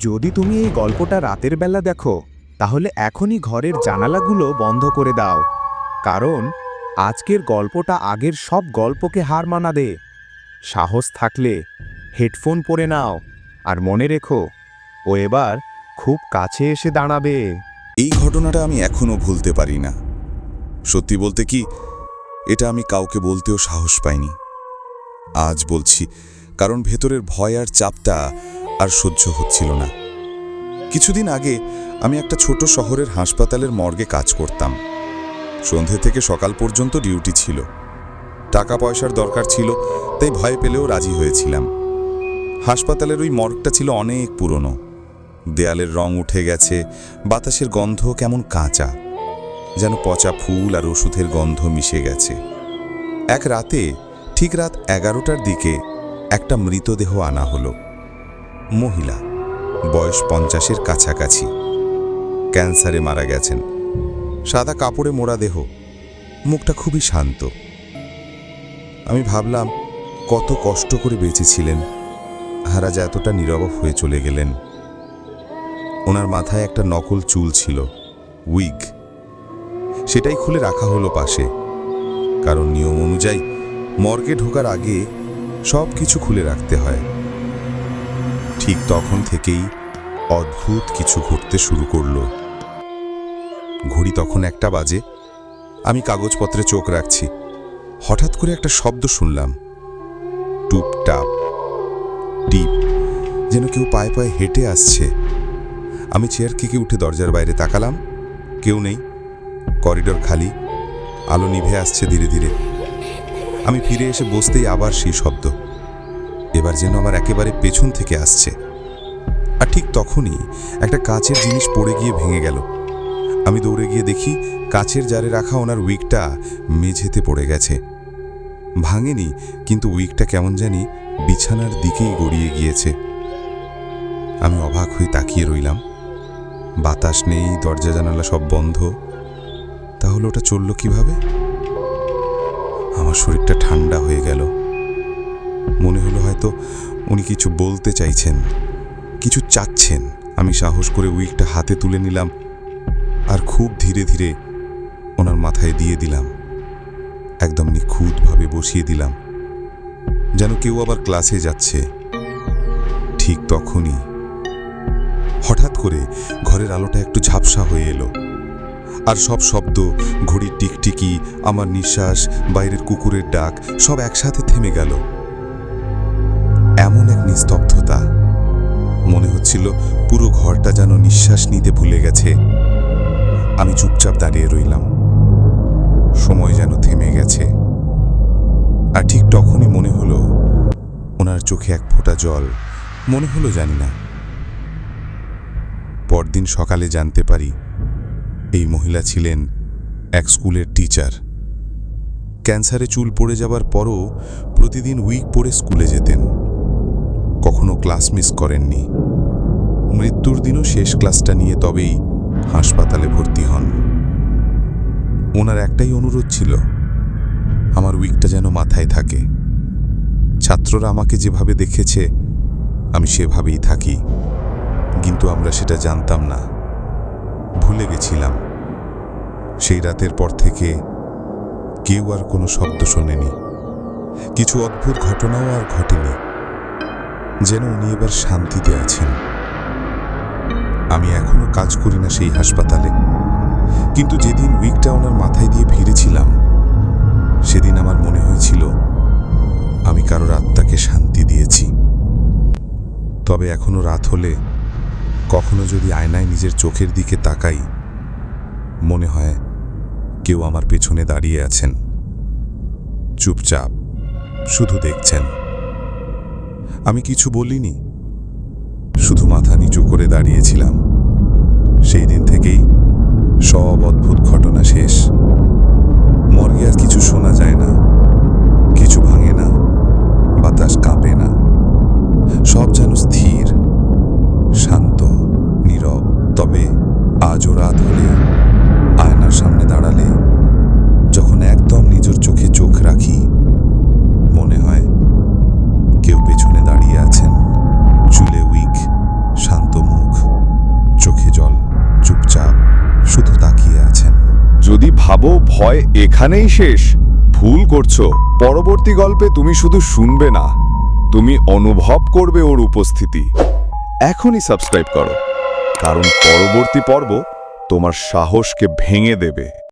যদি তুমি এই গল্পটা রাতের বেলা দেখো, তাহলে এখনই ঘরের জানালাগুলো বন্ধ করে দাও। কারণ, আজকের গল্পটা আগের সব গল্পকে হার মানাবে। সাহস থাকলে হেডফোন পরে নাও, আর মনে রেখো, ও এবার খুব কাছে এসে দাঁড়াবে। এই ঘটনাটা আমি এখনও ভুলতে পারি না। সত্যি বলতে কি, এটা আমি কাউকে বলতেও সাহস পাইনি। আজ বলছি, কারণ ভেতরের ভয় আর চাপটা আর সহ্য হচ্ছিল না। কিছুদিন আগে আমি একটা ছোট শহরের হাসপাতালের মর্গে কাজ করতাম। সন্ধে থেকে সকাল পর্যন্ত ডিউটি ছিল। টাকা পয়সার দরকার ছিল, তাই ভয় পেলেও রাজি হয়েছিলাম। হাসপাতালের ওই মর্গটা ছিল অনেক পুরনো। দেয়ালের রং উঠে গেছে, বাতাসের গন্ধ কেমন কাঁচা, যেন পচা ফুল আর ওষুধের গন্ধ মিশে গেছে। এক রাতে, ঠিক রাত এগারোটার দিকে একটা মৃতদেহ আনা হলো। মহিলা। বয়স পঞ্চাশের কাছাকাছি। ক্যান্সারে মারা গেছেন। সাদা কাপড়ে মোড়া দেহ। মুখটা খুবই শান্ত। আমি ভাবলাম, কত কষ্ট করে বেঁচেছিলেন। হারাজ এতটা নীরব হয়ে চলে গেলেন। ওনার মাথায় একটা নকল চুল ছিল, উইগ। সেটাই খুলে রাখা হলো পাশে। কারণ নিয়ম অনুযায়ী, মর্গে ঢোকার আগে সব কিছু খুলে রাখতে হয়। ঠিক তখন থেকেই অদ্ভুত কিছু ঘটতে শুরু করল। ঘড়ি তখন একটা বাজে। আমি কাগজপত্রে চোখ রাখছি। হঠাৎ করে একটা শব্দ শুনলাম। টুপটাপ। টিপ যেন কেউ পায়ে পায়ে হেঁটে আসছে। আমি চেয়ার থেকে উঠে দরজার বাইরে তাকালাম। কেউ নেই। করিডোর খালি। আলো নিভে আসছে ধীরে ধীরে। আমি ফিরে এসে বসতেই আবার সেই শব্দ। এবার যেন আমার একেবারে পেছন থেকে আসছে। আর ঠিক তখনই একটা কাচের জিনিস পড়ে গিয়ে ভেঙে গেল। আমি দৌড়ে গিয়ে দেখি কাচের জারে রাখা ওনার উইকটা মেঝেতে পড়ে গেছে। ভাঙেনি, কিন্তু উইকটা কেমন জানি বিছানার দিকেই গড়িয়ে গিয়েছে। আমি অবাক হয়ে তাকিয়ে রইলাম। বাতাস নেই, দরজা জানালা সব বন্ধ। তাহলে ওটা চলল কীভাবে? আমার শরীরটা ঠান্ডা হয়ে গেল। মনে হলো হয়তো উনি কিছু বলতে চাইছেন, কিছু চাচ্ছেন। আমি সাহস করে উইকটা হাতে তুলে নিলাম আর খুব ধীরে ধীরে ওনার মাথায় দিয়ে দিলাম। একদম নিখুঁতভাবে বসিয়ে দিলাম। যেন কেউ আবার ক্লাসে যাচ্ছে। ঠিক তখনই হঠাৎ করে ঘরের আলোটা একটু ঝাপসা হয়ে এলো আর সব শব্দ, ঘড়ির টিকটিকি, আমার নিঃশ্বাস, বাইরের কুকুরের ডাক সব একসাথে থেমে গেল। নিস্তব্ধতা। মনে হচ্ছিল পুরো ঘরটা যেন নিঃশ্বাস নিতে ভুলে গেছে। আমি চুপচাপ দাঁড়িয়ে রইলাম। সময় যেন থেমে গেছে। আর ঠিক তখনই মনে হলো ওনার চোখে এক ফোঁটা জল। মনে হলো জানি না। পরদিন সকালে জানতে পারি এই মহিলা ছিলেন এক স্কুলের টিচার। ক্যান্সারে চুল পড়ে যাবার পরও প্রতিদিন উইক পরে স্কুলে যেতেন। কখনো ক্লাস মিস করেননি। মৃত্যুর দিনও শেষ ক্লাসটা নিয়ে তবেই হাসপাতালে ভর্তি হন। ওনার একটাই অনুরোধ ছিল, আমার উইকটা যেন মাথায় থাকে। ছাত্ররা আমাকে যেভাবে দেখেছে, আমি সেভাবেই থাকি। কিন্তু আমরা সেটা জানতাম না। ভুলে গেছিলাম। সেই রাতের পর থেকে কেউ আর কোনো শব্দ শোনেনি। কিছু অদ্ভুত ঘটনাও আর ঘটেনি। যেন উনি এবার শান্তিতে আছেন। আমি এখনও কাজ করি না সেই হাসপাতালে। কিন্তু যেদিন উইকটা ওনার মাথায় দিয়ে ফিরেছিলাম, সেদিন আমার মনে হয়েছিল, আমি কারোর আত্মাকে শান্তি দিয়েছি। তবে এখনও রাত হলে কখনো যদি আয়নায় নিজের চোখের দিকে তাকাই, মনে হয় কেউ আমার পেছনে দাঁড়িয়ে আছেন। চুপচাপ শুধু দেখছেন। আমি কিছু বলিনি। শুধু মাথা নিচু করে দাঁড়িয়েছিলাম। যদি ভাবো ভয় এখানেই শেষ। ভুল করছ। পরবর্তী গল্পে তুমি শুধু শুনবে না। তুমি অনুভব করবে ওর উপস্থিতি। এখনই সাবস্ক্রাইব করো। কারণ পরবর্তী পর্ব তোমার সাহসকে ভেঙে দেবে।